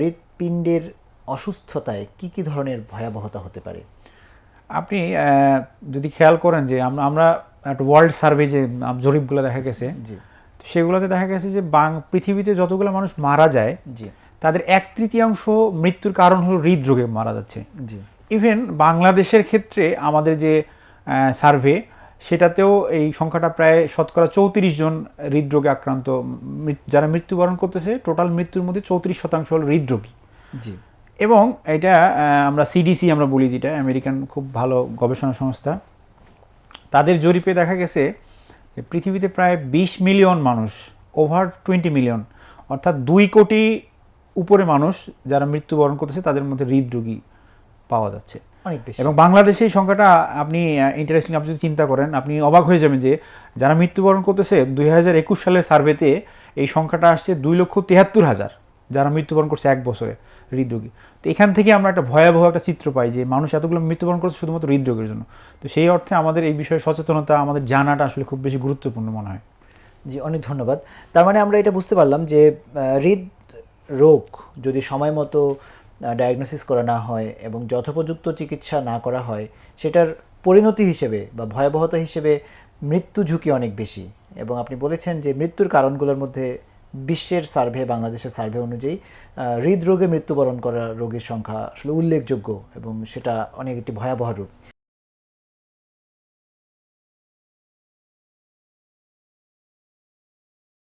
হৃৎপিণ্ডের অসুস্থতায় কি কি ধরনের ভয়াবহতা হতে পারে? আপনি যদি খেয়াল করেন যে আমরা একটা ওয়ার্ল্ড সার্ভে যে জরিপগুলো দেখা গেছে জি। সেগুলোতে দেখা গেছে যে বাং পৃথিবীতে যতগুলো মানুষ মারা যায় জি। তাদের এক তৃতীয়াংশ মৃত্যুর কারণ হলো হৃদরোগে মারা যাচ্ছে। জি। ইভেন বাংলাদেশের ক্ষেত্রে আমাদের যে সার্ভে সেটাতেও এই সংখ্যাটা প্রায় শতকরা চৌত্রিশ জন হৃদরোগে আক্রান্ত। যারা মৃত্যুবরণ করতেছে টোটাল মৃত্যুর মধ্যে চৌত্রিশ শতাংশ হল হৃদরোগী। জি। এবং এটা আমরা সিডিসি আমরা বলি যেটা আমেরিকান খুব ভালো গবেষণা সংস্থা। তাদের জরিপে দেখা গেছে পৃথিবীতে প্রায় বিশ মিলিয়ন মানুষ ওভার টোয়েন্টি মিলিয়ন অর্থাৎ দুই কোটি উপরে মানুষ যারা মৃত্যুবরণ করতেছে তাদের মধ্যে হৃদরোগী পাওয়া যাচ্ছে। অনেক বেশি। এবং বাংলাদেশে এই সংখ্যাটা আপনি ইন্টারেস্টিং আপনি যদি চিন্তা করেন আপনি অবাক হয়ে যাবেন যে যারা মৃত্যুবরণ করতেছে দুই হাজার একুশ সালের সার্ভেতে এই সংখ্যাটা আসছে দুই লক্ষ তিয়াত্তর হাজার যারা মৃত্যুবরণ করছে এক বছরে হৃদরোগী। তো এখান থেকে আমরা একটা ভয়াবহ একটা চিত্র পাই যে মানুষ এতগুলো মৃত্যুবরণ করছে শুধুমাত্র হৃদরোগের জন্য। তো সেই অর্থে আমাদের এই বিষয়ে সচেতনতা আমাদের জানাটা আসলে খুব বেশি গুরুত্বপূর্ণ মনে হয়। জি অনেক ধন্যবাদ। তার মানে আমরা এটা বুঝতে পারলাম যে হৃদ রোগ যদি সময় মতো ডায়াগনোসিস করা না হয় এবং যথোপযুক্ত চিকিৎসা না করা হয়, সেটার পরিণতি হিসেবে বা ভয়াবহতা হিসেবে মৃত্যু ঝুঁকি অনেক বেশি। এবং আপনি বলেছেন যে মৃত্যুর কারণগুলোর মধ্যে বিশ্বের সার্ভে, বাংলাদেশের সার্ভে অনুযায়ী হৃদরোগে মৃত্যুবরণ করা রোগীর সংখ্যা আসলে উল্লেখযোগ্য এবং সেটা অনেক একটি ভয়াবহ রূপ।